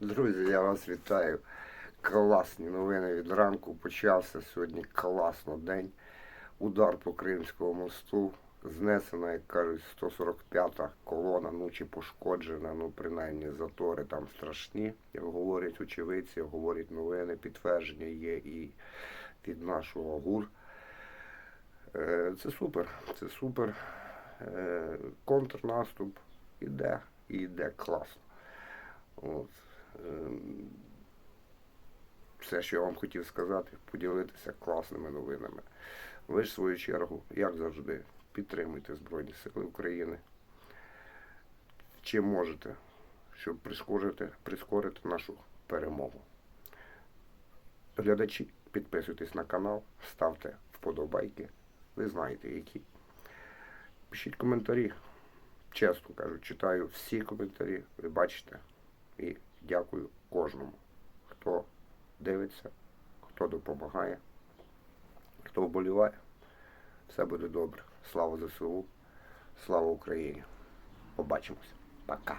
Друзі, я вас вітаю. Класні новини від ранку. Почався сьогодні класно день. Удар по Кримському мосту. Знесена, як кажуть, 145-та колона, ну чи пошкоджена, ну принаймні затори там страшні, як говорять очевидці, говорять новини, підтвердження є і від нашого ГУР. Е, Це супер, це супер. Е, Контрнаступ іде, і йде класно. От. Ем, Все, що я вам хотів сказати, поділитися класними новинами. Ви ж в свою чергу, як завжди, підтримуйте Збройні Сили України. Чим можете, щоб прискорити, прискорити нашу перемогу. Глядачі, підписуйтесь на канал, ставте вподобайки. Ви знаєте які. Пишіть коментарі. Чесно кажу, читаю всі коментарі, ви бачите. І дякую кожному, хто дивиться, хто допомагає, хто вболіває. Все буде добре. Слава ЗСУ, слава Україні. Побачимось. Пока.